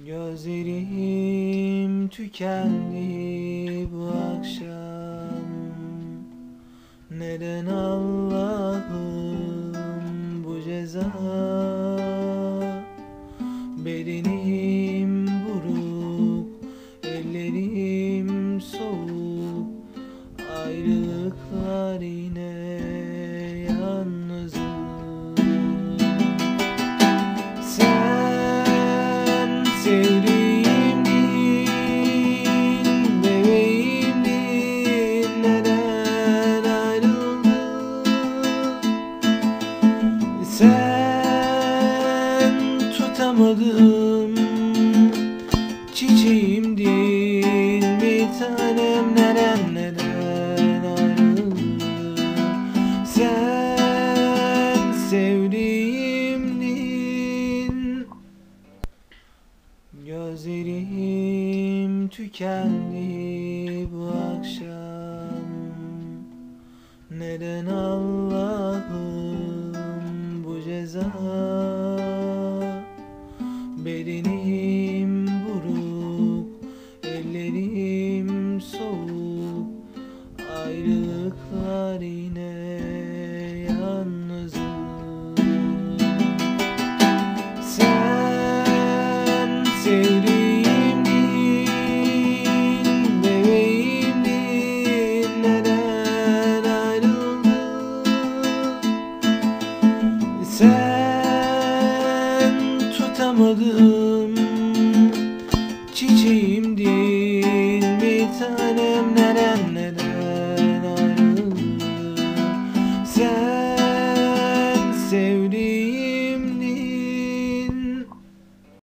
Gözlerim tükendi bu akşam. Neden Allah'ım bu ceza? Bedenim buruk, ellerim soğuk. Ayrılıklar tutamadım Çiçeğimdin bir tanem Neden neden ayrıldın? Sen sevdiğimdin Gözlerim tükendi bu akşam. Neden Allah'ım bu ceza Bedenim Sen tutamadım